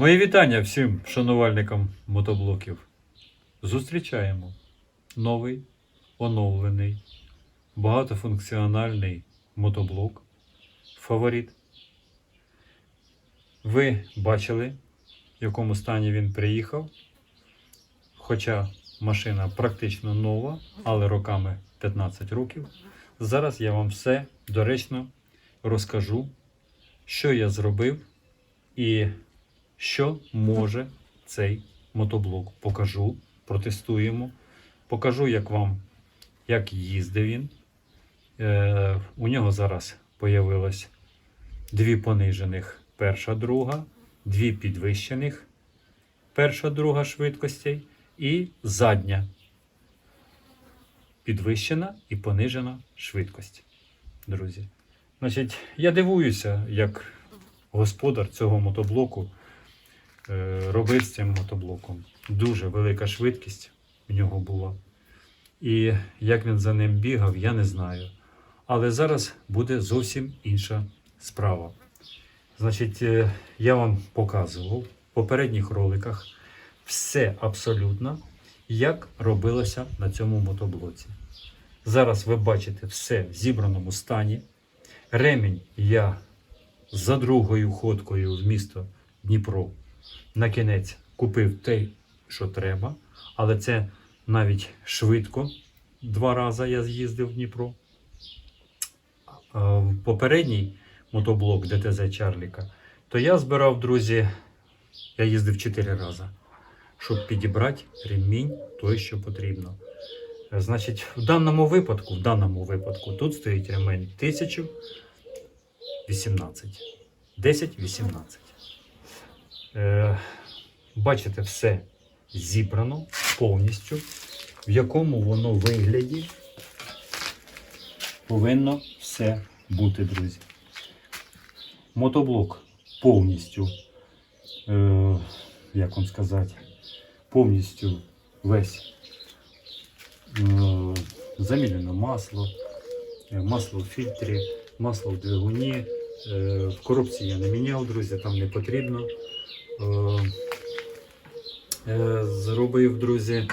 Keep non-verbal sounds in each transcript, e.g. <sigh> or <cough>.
Мої вітання всім шанувальникам мотоблоків. Зустрічаємо новий, оновлений, багатофункціональний мотоблок Фаворит. Ви бачили, в якому стані він приїхав. Хоча машина практично нова, але роками 15 років. Зараз я вам все доречно розкажу, що я зробив і що може цей мотоблок. Покажу, протестуємо. Покажу, як вам, як їздив він. Е, у нього зараз появилось дві понижених, перша, друга, дві підвищених, перша, друга швидкостей і задня підвищена і понижена швидкость. Друзі. Значить, я дивуюся, як господар цього мотоблоку робив з цим мотоблоком. Дуже велика швидкість в нього була. І як він за ним бігав, я не знаю. Але зараз буде зовсім інша справа. Значить, е, я вам показував в попередніх роликах все абсолютно, як робилося на цьому мотоблоці. Зараз ви бачите все в зібраному стані. Ремінь я за другою ходкою в місто Дніпро на кінець купив те, що треба, але це навіть швидко. Два рази я з'їздив в Дніпро. В Попередній мотоблок ДТЗ Чарліка, то я збирав, друзі, я їздив 4 рази, щоб підібрати ремінь той, що потрібно. Значить, в даному випадку, в даному випадку, тут стоїть ремень 1018. 10-18. Е, бачите, все зібрано повністю. В якому воно вигляді повинно все бути, друзі. Мотоблок повністю, е, як вам сказати, повністю весь е, замілено масло, масло в фільтрі, масло в двигуні. В коробці я не міняв, друзі, там не потрібно. Е, е, зробив, друзі,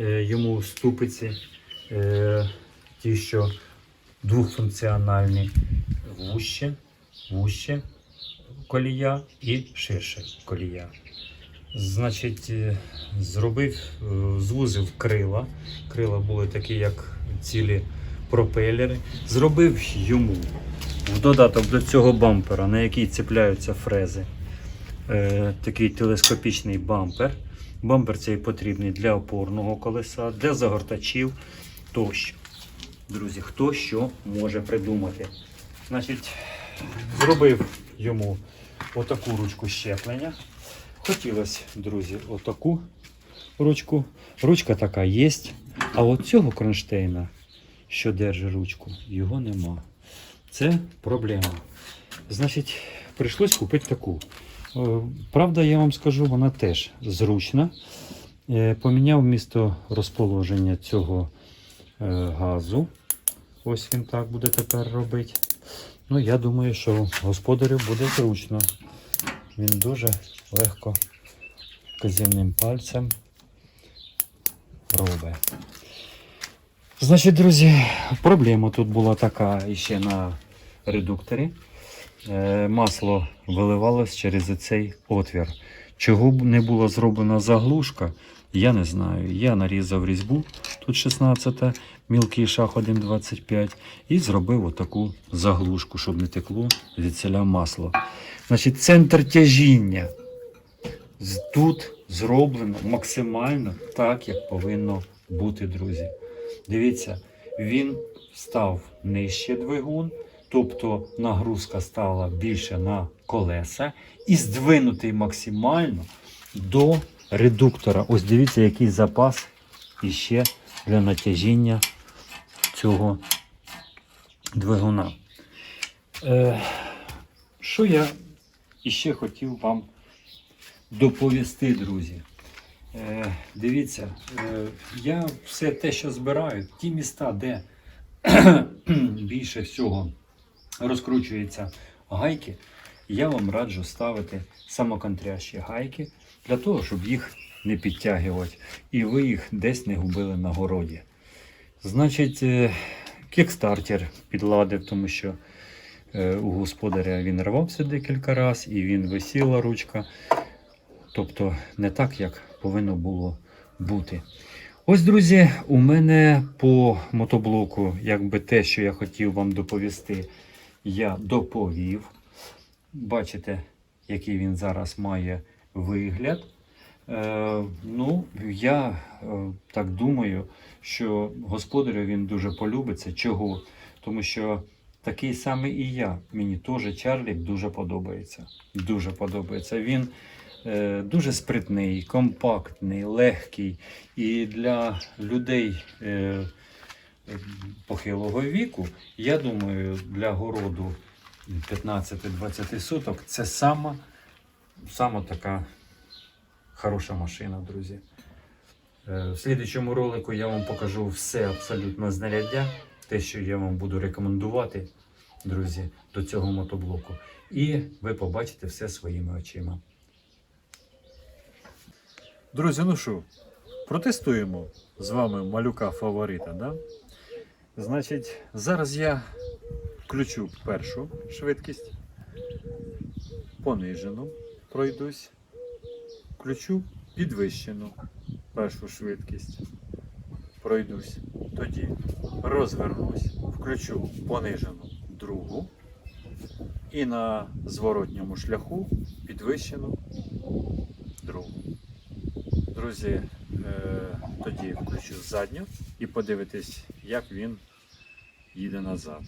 е, йому ступиці, ті, що двохфункціональні, вуще, вуще колія і ширше колія. Значить, зробив, звузив крила. Крила були такі, як цілі пропелери. Зробив йому в додаток до цього бампера, на який цепляються фрези. Е, такий телескопічний бампер. Бампер цей потрібний для опорного колеса, для загортачів тощо. Друзі, хто що може придумати. Значить, зробив йому отаку ручку щеплення. Хотілося, друзі, отаку ручку. Ручка така є. А от цього кронштейна, що держить ручку, його нема. Це проблема. Значить, прийшлось купити таку. Е, Правда, я вам скажу, вона теж зручна. Е, Поміняв місто розположення цього е, газу. Ось він так буде тепер робити. Ну, я думаю, що господарю буде зручно. Він дуже легко вказівним пальцем робить. Значить, друзі, проблема тут була така іще на редукторі. Е, Масло виливалось через цей отвір. Чого б не була зроблена заглушка, я не знаю. Я нарізав різьбу, тут 16, мілкий шах 1,25 і зробив отаку заглушку, щоб не текло звідсіля масло. Значить, центр тяжіння тут зроблено максимально так, як повинно бути, друзі. Дивіться, він став нижче двигун, тобто нагрузка стала більше на колеса і здвинутий максимально до редуктора. Ось дивіться, який запас іще для натяжіння цього двигуна. Е, що я іще хотів вам доповісти, друзі. Е, дивіться, е, я все те, що збираю, ті міста, де <clears throat> більше всього розкручуються гайки, я вам раджу ставити самоконтрящі гайки для того, щоб їх не підтягувати і ви їх десь не губили на городі. Значить, е, кікстартер підладив, тому що е, у господаря він рвався декілька разів і він висіла ручка. Тобто не так, як повинно було бути. Ось, друзі, у мене по мотоблоку, якби те, що я хотів вам доповісти, я доповів. Бачите, який він зараз має вигляд. Е, ну, я е, так думаю, що господарю він дуже полюбиться. Чого? Тому що такий самий і я. Мені теж Чарлік дуже подобається. Дуже подобається. Він е, дуже спритний, компактний, легкий. І для людей е, похилого віку, я думаю, для городу 15-20 соток це сама, сама така хороша машина, друзі. Е, В слідчому ролику я вам покажу все абсолютно знаряддя, те, що я вам буду рекомендувати, друзі, до цього мотоблоку. І ви побачите все своїми очима. Друзі, ну що, протестуємо з вами малюка фаворита, да? Значить, зараз я включу першу швидкість, понижену пройдусь, включу підвищену першу швидкість, пройдусь. Тоді розвернусь, включу понижену другу і на зворотньому шляху підвищену другу. Друзі, е, тоді включу задню і подивитись, як він їде назад.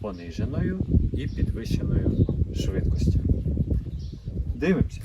Пониженою і підвищеною швидкістю. Дивимося.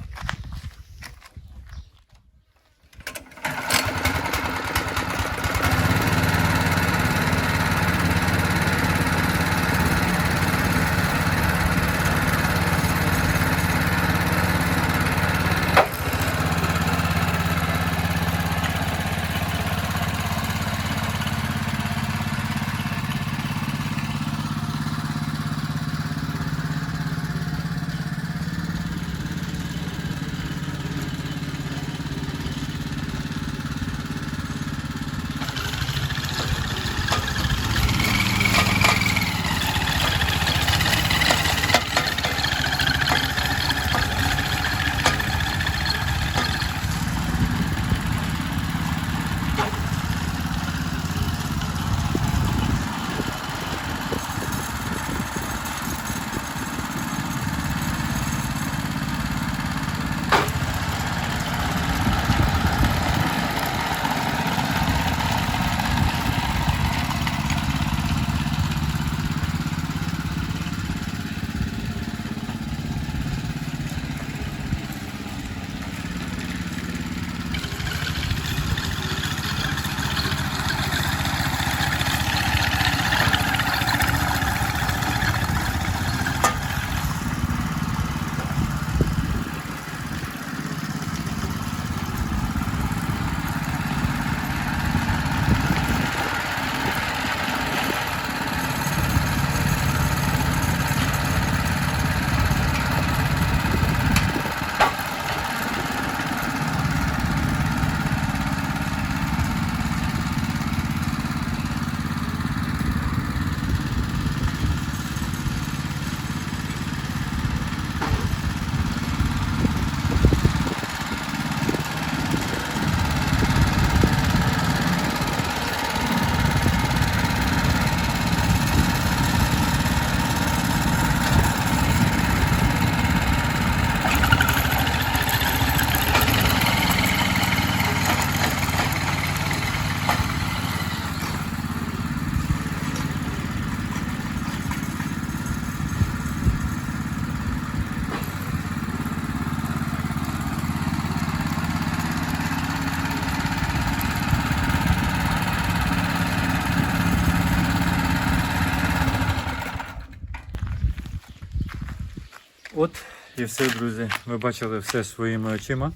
І все, друзі. Ви бачили все своїми очима,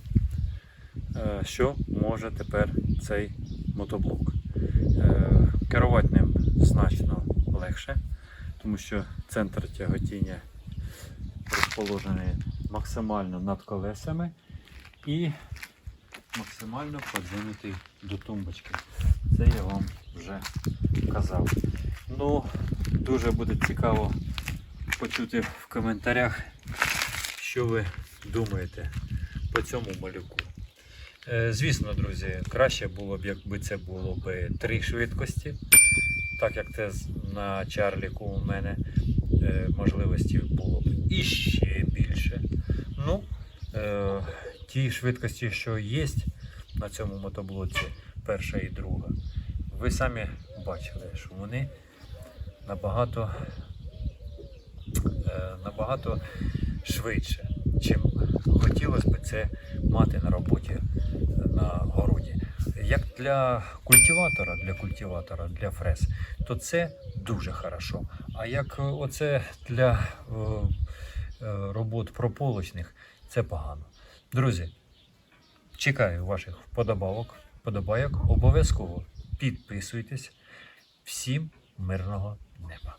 е, що може тепер цей мотоблок. Е, Керувати ним значно легше, тому що центр тяготіння розположені максимально над колесами і максимально подвинутий до тумбочки. Це я вам вже казав. Ну, дуже буде цікаво почути в коментарях, що ви думаєте по цьому малюку. Е, Звісно, друзі, краще було б, якби це було б три швидкості, так як це на Чарліку у мене е, можливості було б іще більше. Ну, е, ті швидкості, що є на цьому мотоблоці, перша і друга, ви самі бачили, що вони набагато, набагато швидше, чим хотілося б це мати на роботі на городі. Як для культиватора, для культиватора, для фрез, то це дуже хорошо. А як е, оце для е, е, робот прополочних, це погано. Друзі, чекаю ваших вподобавок, вподобайок. Обов'язково підписуйтесь. Всім мирного неба!